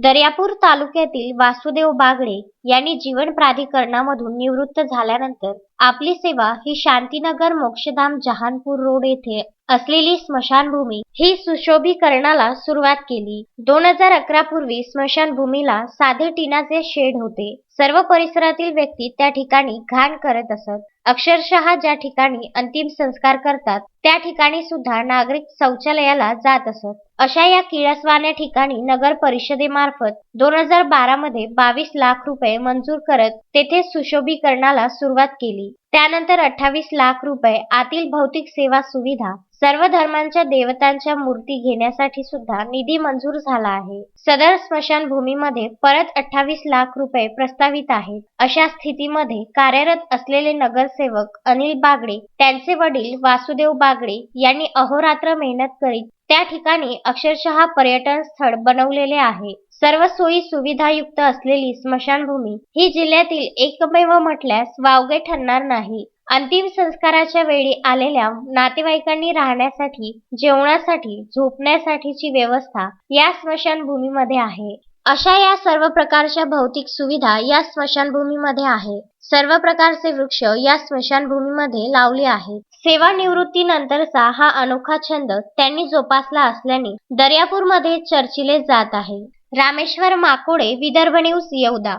दर्यापूर तालुक्यातील वासुदेव बागडे यांनी जीवन प्राधिकरणामधून निवृत्त झाल्यानंतर आपली सेवा ही शांतीनगर मोक्षधाम जहानपूर रोड येथे असलेली स्मशानभूमी ही सुशोभीकरणाला सुरुवात केली. दोन हजार अकरा पूर्वी स्मशानभूमीला साधे टिनाचे शेड होते. सर्व परिसरातील व्यक्ती त्या ठिकाणी घाण करत असत. अक्षरशः ज्या ठिकाणी अंतिम संस्कार करतात त्या ठिकाणी सुद्धा नागरिक शौचालयाला जात असत. अशा या किळसवाण्या ठिकाणी नगर परिषदेमार्फत दोन हजार बारा मध्ये बावीस लाख रुपये मंजूर करत तेथे सुशोभीकरणाला सुरुवात केली. त्यानंतर अठ्ठावीस लाख रुपये आतील भौतिक सेवा सुविधा सर्व धर्मांच्या देवतांच्या मूर्ती घेण्यासाठी सुद्धा निधी मंजूर झाला आहे. सदर स्मशानभूमीमध्ये परत अठ्ठावीस लाख रुपये प्रस्तावित आहेत. अशा स्थितीमध्ये कार्यरत असलेले नगरसेवक अनिल बागडे त्यांचे वडील वासुदेव बागडे यांनी अहोरात्र मेहनत करीत त्या ठिकाणी अक्षरशः पर्यटन स्थळ बनवलेले आहे. सर्व सोयी सुविधायुक्त असलेली स्मशानभूमी ही जिल्ह्यातील एकमेव म्हटल्यास वावगे ठरणार नाही. अंतिम संस्काराच्या वेळी आलेल्या नातेवाईकांनी राहण्यासाठी जेवणासाठी झोपण्यासाठीची व्यवस्था या स्मशानभूमीमध्ये आहे. अशा या सर्व प्रकारच्या भौतिक सुविधा या स्मशानभूमीमध्ये आहे. सर्व प्रकारचे वृक्ष या स्मशानभूमीमध्ये लावले आहेत. सेवानिवृत्तीनंतरचा हा अनोखा छंद त्यांनी जोपासला असल्याने दर्यापूरमध्ये चर्चिले जात आहे. रामेश्वर माकोडे विदर्भ न्यूज येवदा.